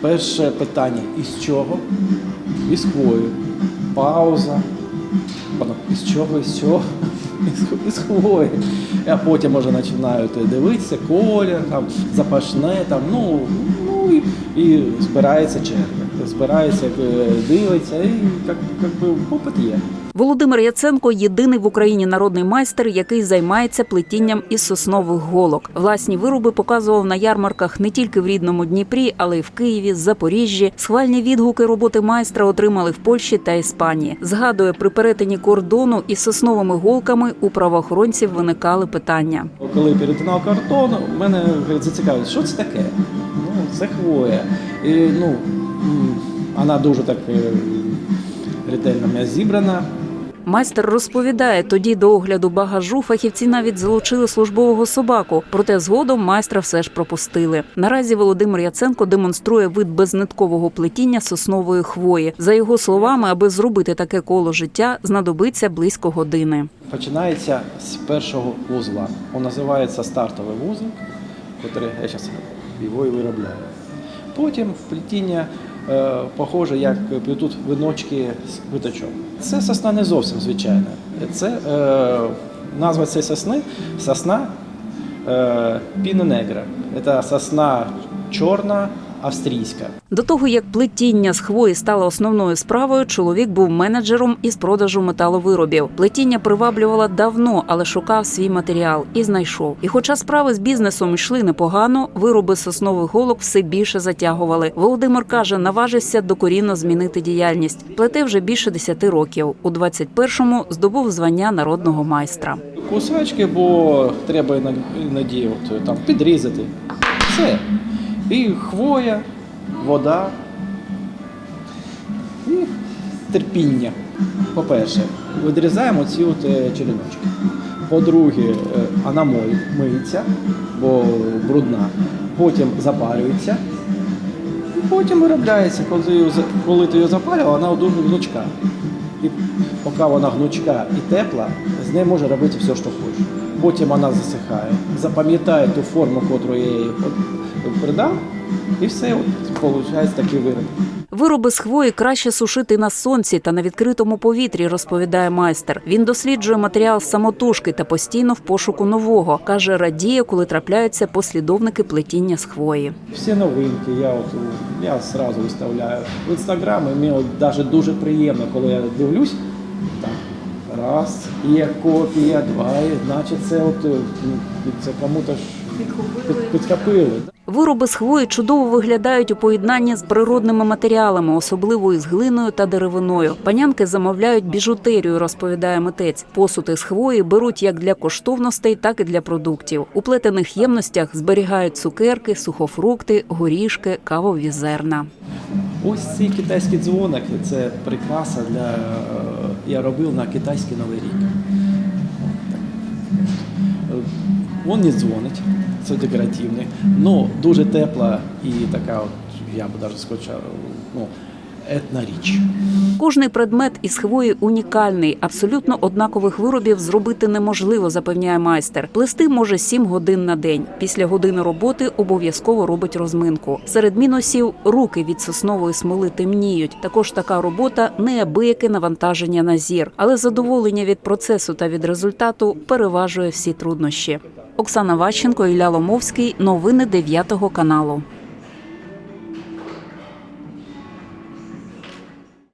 Перше питання із чого? Із хвою. Пауза. Із чого, із чого? Із, хвої. А потім вже починають дивитися, колір, там, запашне, там, ну, ну і, і збирається черга. Збирається, е, дивиться, і як, як би, попит є. Володимир Яценко єдиний в Україні народний майстер, який займається плетінням із соснових голок. Власні вироби показував на ярмарках не тільки в рідному Дніпрі, але й в Києві, Запоріжжі. Схвальні відгуки роботи майстра отримали в Польщі та Іспанії. Згадує, при перетині кордону із сосновими голками у правоохоронців виникали питання. Коли перетинав картон, мене зацікавило, що це таке? Ну, це хвоя. І, ну, вона дуже так е, ретельно зібрана. Майстер розповідає, тоді до огляду багажу фахівці навіть залучили службового собаку, проте згодом майстра все ж пропустили. Наразі Володимир Яценко демонструє вид безниткового плетіння соснової хвої. За його словами, аби зробити таке коло життя, знадобиться близько години. Починається з першого вузла. Він називається стартовий вузол, який я зараз його і виробляю. Потім плетіння похоже, як плетуть виночки з квиточок. Це сосна не зовсім звичайна. Це е, назва цієї сосни сосна е, Негра. Це сосна чорна, австрійська. До того як плетіння з хвої стало основною справою, чоловік був менеджером із продажу металовиробів. Плетіння приваблювало давно, але шукав свій матеріал і знайшов. І хоча справи з бізнесом йшли непогано, вироби соснових голок все більше затягували. Володимир каже, наважився докорінно змінити діяльність. Плете вже більше 10 років. У 21-му здобув звання народного майстра. Кусачки, бо треба іноді- іноді от, там, підрізати. Все. І хвоя, вода і терпіння. По-перше, відрізаємо ці от е, череночки. По-друге, е, вона миється, бо брудна. Потім запалюється. І потім виробляється. Коли коли ти її запалював, вона дуже гнучка. І поки вона гнучка і тепла, з нею може робити все, що хочеш. Потім вона засихає. Запам'ятає ту форму, яку я їй придав, і все, от, виходить такий вироб. Вироби з хвої краще сушити на сонці та на відкритому повітрі, розповідає майстер. Він досліджує матеріал самотужки та постійно в пошуку нового. каже, радіє, коли трапляються послідовники плетіння з хвої. Всі новинки я от я одразу виставляю в інстаграм. І мені навіть дуже приємно, коли я дивлюсь. Так, раз, є копія, два, і значить це от е, ну, це кому-то ж під- підхопили. Вироби з хвої чудово виглядають у поєднанні з природними матеріалами, особливо із глиною та деревиною. Панянки замовляють біжутерію, розповідає митець. Посуд із хвої беруть як для коштовностей, так і для продуктів. У плетених ємностях зберігають цукерки, сухофрукти, горішки, кавові зерна. Ось ці китайські дзвоники це прикраса для е, я робив на китайський новий рік. Він не дзвонить, це декоративний, але дуже тепла і така, от, я б навіть скочав. ну, етна річ. Кожний предмет із хвої унікальний. Абсолютно однакових виробів зробити неможливо, запевняє майстер. Плести може 7 годин на день. Після години роботи обов'язково робить розминку. Серед мінусів руки від соснової смоли темніють. Також така робота неабияке навантаження на зір, але задоволення від процесу та від результату переважує всі труднощі. Оксана Ващенко, Ілля Ломовський. Новини 9 каналу.